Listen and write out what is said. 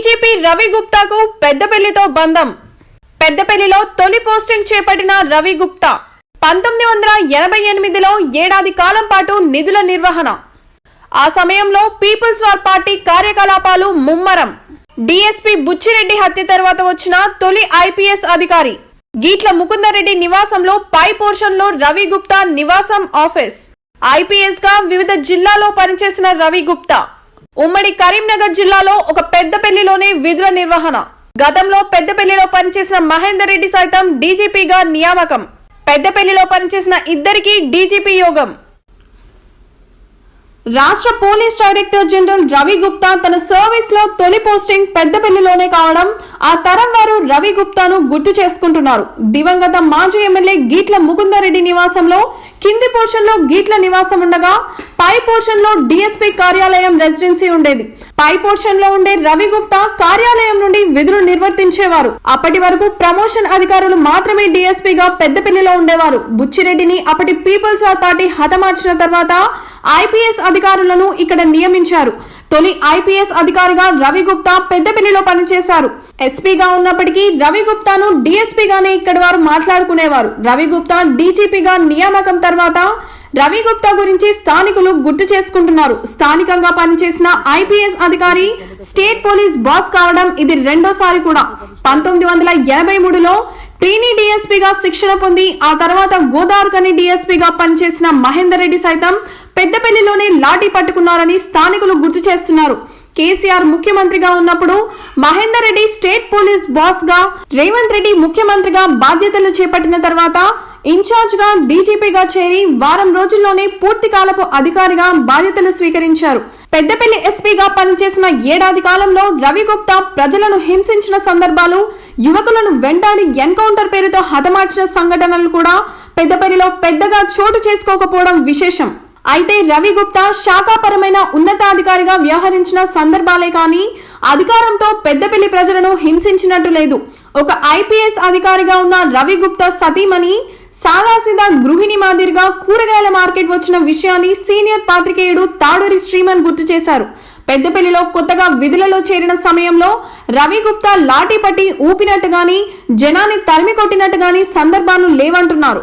DGP Ravi గుప్తాకు పెద్దపల్లితో బంధం. పెద్దపల్లిలో తొలి పోస్టింగ్ చేపట్టిన రవి గుప్తా పంతొమ్మిది వందల ఎనభై ఎనిమిదిలో ఏడాది కాలం పాటు నిధుల నిర్వహణ. ఆ సమయంలో పీపుల్స్ వార్ పార్టీ కార్యకలాపాలు ముమ్మరం. డిఎస్పీ బుచ్చిరెడ్డి హత్య తర్వాత వచ్చిన తొలి ఐపీఎస్ అధికారి గీట్ల ముకుందరెడ్డి నివాసంలో పై పోర్షన్లో రవి గుప్తా నివాసం ఆఫీస్. ఐపీఎస్గా వివిధ జిల్లాలో పనిచేసిన రవి గుప్తా ఉమ్మడి కరీంనగర్ జిల్లాలో ఒక పెద్దపల్లిలోనే విధుల నిర్వహణ. గతంలో పెద్దపల్లిలో పనిచేసిన మహేందర్ రెడ్డి సైతం డీజీపీగా నియామకం. పెద్దపల్లిలో పనిచేసిన ఇద్దరికి డీజీపీ యోగం. రాష్ట్ర police director general Ravi Gupta తన సర్వీస్లో తొలి పోస్టింగ్ పెద్దపల్లిలోనే కావడం ఆ తరం వారు రవి గుప్తాను గుర్తు చేసుకుంటున్నారు. దివంగత మాజీ ఎమ్మెల్యే గీట్ల ముకుందరెడ్డి నివాసంలో కింది పోర్షన్లో గీట్ల నివాసం ఉండగా పై పోర్షన్లో డిఎస్పీ కార్యాలయం రెసిడెన్సీ ఉండేది. పై పోర్షన్లో ఉండే రవి గుప్తా కార్యాలయం నుండి విధులు నిర్వర్తించేవారు. అప్పటి వరకు ప్రమోషన్ అధికారులు మాత్రమే డిఎస్పీగా పెద్దపల్లిలో ఉండేవారు. బుచ్చిరెడ్డిని అప్పటి పీపుల్స్ ఆర్ పార్టీ హతమార్చిన తర్వాత ఐపీఎస్ అధికారులను ఇక్కడ నియమించారు. తొలి ఐపీఎస్ అధికారిగా రవి గుప్తా పెద్దపల్లిలో పనిచేశారు. ఎస్పీగా ఉన్నప్పటికీ రవి గుప్తాను డిఎస్పీగానే ఇక్కడి వారు మాట్లాడుకునేవారు. రవి గుప్తా డీజీపీగా నియామకం తర్వాత రవి గుప్తా గురించి స్థానికులు గుర్తు చేసుకుంటున్నారు. స్థానికంగా పనిచేసిన ఐపీఎస్ అధికారి స్టేట్ పోలీస్ బాస్ కావడం ఇది రెండోసారి కూడా. పంతొమ్మిది వందల ఎనభై మూడులో ట్రీనీ డిఎస్పీగా శిక్షణ పొంది ఆ తర్వాత గోదావరికని డిఎస్పీగా పనిచేసిన మహేందర్ రెడ్డి సైతం పెద్దపల్లిలోనే లాఠీ పట్టుకున్నారని స్థానికులు గుర్తు చేస్తున్నారు. కేసీఆర్ ముఖ్యమంత్రిగా ఉన్నప్పుడు మహేందర్ రెడ్డి స్టేట్ పోలీస్ బాస్గా రేవంత్ రెడ్డి ముఖ్యమంత్రిగా బాధ్యతలు చేపట్టిన తర్వాత ఇన్ఛార్జ్గా డీజీపీగా చేరి వారం రోజుల్లోనే పూర్తి కాలపు అధికారిగా బాధ్యతలు స్వీకరించారు. పెద్దపల్లి ఎస్పీగా పనిచేసిన ఏడాది కాలంలో రవి గుప్తా ప్రజలను హింసించిన సందర్భాలు యువకులను వెంటాడి ఎన్కౌంటర్ పేరుతో హతమార్చిన సంఘటనలు కూడా పెద్దపల్లిలో పెద్దగా చోటు చేసుకోకపోవడం విశేషం. అయితే రవి గుప్తా శాఖాపరమైన ఉన్నతాధికారిగా వ్యవహరించిన సందర్భాలే కానీ అధికారంతో పెద్దపల్లి ప్రజలను హింసించినట్టు లేదు. ఒక ఐపీఎస్ అధికారిగా ఉన్న రవి గుప్తా సతీమణి సాదాసీదా గృహిణి మాదిరిగా కూరగాయల మార్కెట్ వచ్చిన విషయాన్ని సీనియర్ పాత్రికేయుడు తాడూరి శ్రీమన్ గుర్తు చేశారు. పెద్దపల్లిలో కొత్తగా విధులలో చేరిన సమయంలో రవి గుప్తా లాఠీ పట్టి ఊపినట్టుగాని జనాన్ని తరిమి కొట్టినట్టుగాని సందర్భాలు లేవంటున్నారు.